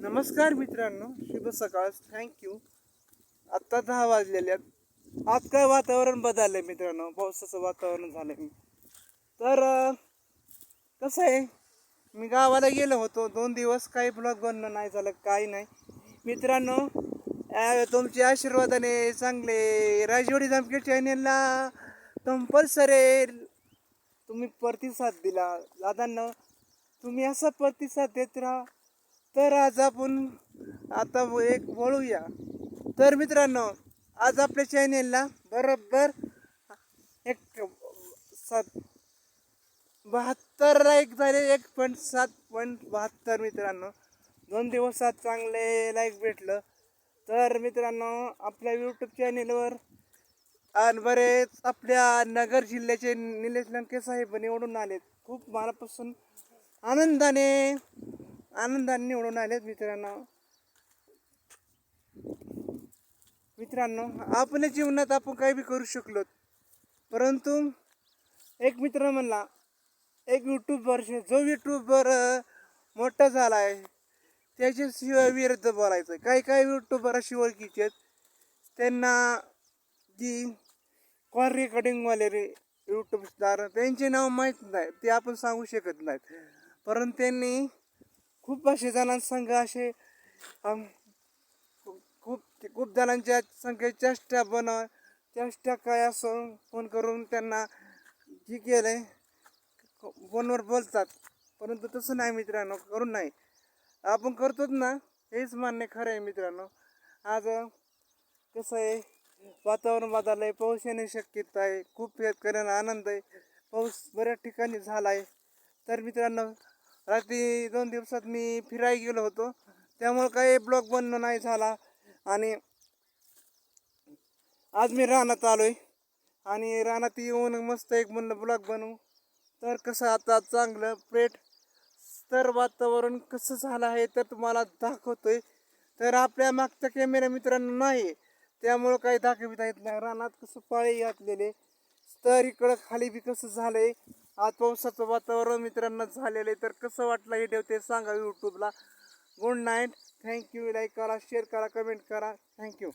नमस्कार मित्रांनो शुभ सकाळ. थँक्यू आत्ता दहा वाजलेले आहेत. आज काय वातावरण बदललंय मित्रांनो? पावसाचं वातावरण झालं आहे तर कसं आहे? मी गावाला गेलो होतो. दोन दिवस काही ब्लॉग बनणं नाही झालं काही नाही. मित्रांनो तुमचे तुमच्या आशीर्वादाने चांगले राजवाडी जामखेड चॅनेलला कंपल्सरी तुम्ही प्रतिसाद दिला. दादांना तुम्ही असा प्रतिसाद देत राहा तर आज आपण आता एक वळूया. तर मित्रांनो आज आपल्या चॅनेलला बरोबर एक सात बहात्तर लाईक झाले एक पॉईंट सात पॉईंट बहात्तर मित्रांनो. दोन दिवसात चांगले लाईक भेटलं. तर मित्रांनो आपल्या यूट्यूब चॅनेलवर आणि बरेच आपल्या नगर जिल्ह्याचे निलेश लंके साहेब निवडून आलेत. खूप मनापासून आनंदाने आनंदाने निवडून आलेत मित्रांनो. मित्रांनो आपल्या जीवनात आपण काही बी करू शकलो परंतु एक मित्र म्हणला एक यूट्यूबर जो यूट्यूबर मोठा झाला आहे त्याच्याशिवाय विरुद्ध बोलायचं काही काही यूट्यूबर अशी ओळखीचे आहेत. त्यांना जी कॉल रेकॉर्डिंगवाले रे यूट्यूबदार त्यांचे नाव माहीत नाही. ते आपण सांगू शकत नाहीत. परंतु त्यांनी खूप असे जणांसंग असे खूप खूप जणांच्या संख्ये चेष्टा बनव चेष्टा काय असो फोन करून त्यांना जी आहे फोनवर बोलतात परंतु तसं नाही मित्रांनो करून नाही. आपण करतोच ना हेच मान्य खरं आहे मित्रांनो. आज कसं आहे वातावरण बदललं आहे पाऊस येणे शक्यता आहे खूप शेतकऱ्यांना आनंद आहे. पाऊस बऱ्याच ठिकाणी झाला आहे तर मित्रांनो रात्री दोन दिवसात मी फिरायला गेलो होतो. त्यामुळे काही ब्लॉग बनणं नाही झाला. आणि आज मी रानात आलो आहे आणि रानात येऊन मस्त एक म्हणलं ब्लॉक बनवू. तर कसं आता चांगलं प्लेट तर वातावरण कसं झालं आहे तर तुम्हाला दाखवतोय. तर आपल्या मागच्या कॅमेरा मित्रांनो नाही. त्यामुळं काही दाखविता येत नाही. रानात कसं पाळी घातलेले तर इकडं खाली बी कसं झालं आहे आज पावसाचं वातावरण मित्रांनो झालेलं आहे. तर कसं वाटलं हे ते सांगा यूट्यूबला good night thank you like करा शेअर करा कमेंट करा. Thank you